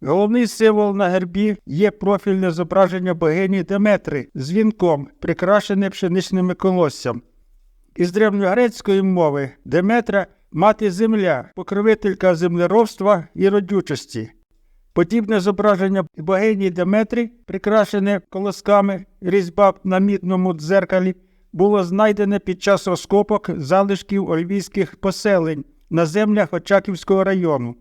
Головний символ на гербі є профільне зображення богині Деметри з вінком, прикрашене пшеничними колоссям. Із древньогрецької мови Деметра мати земля, покровителька землеробства і родючості. Подібне зображення богині Деметри, прикрашене колосками різьба на мідному дзеркалі, було знайдене під час розкопок залишків ольвійських поселень на землях Очаківського району.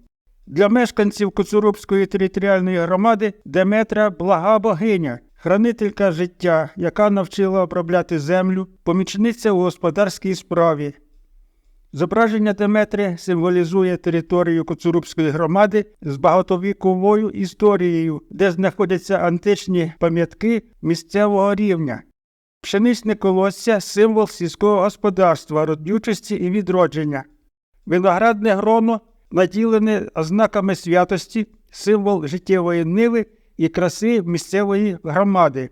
Для мешканців Коцурубської територіальної громади Деметра блага богиня, хранителька життя, яка навчила обробляти землю, помічниця у господарській справі. Зображення Деметри символізує територію Коцурубської громади з багатовіковою історією, де знаходяться античні пам'ятки місцевого рівня. Пшеничне колосся символ сільського господарства, родючості і відродження. Виноградне гроно наділене ознаками святості, символ життєвої ниви і краси місцевої громади.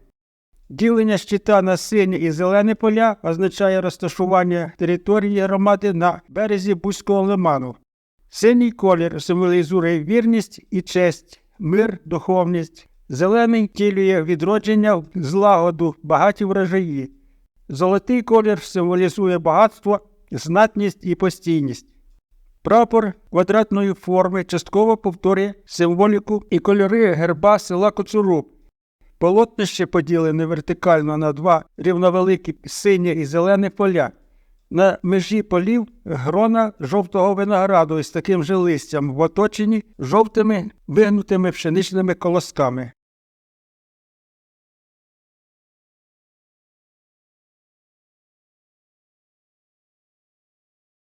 Ділення щита на сині і зелені поля означає розташування території громади на березі Бузького лиману. Синій колір символізує вірність і честь, мир, духовність. Зелений тілює відродження, злагоду, багаті врожаї. Золотий колір символізує багатство, знатність і постійність. Прапор квадратної форми частково повторює символіку і кольори герба села Коцуруб. Полотнище поділене вертикально на два рівновеликі сині і зелені поля. На межі полів грона жовтого винограду із таким же листям в оточенні жовтими вигнутими пшеничними колосками.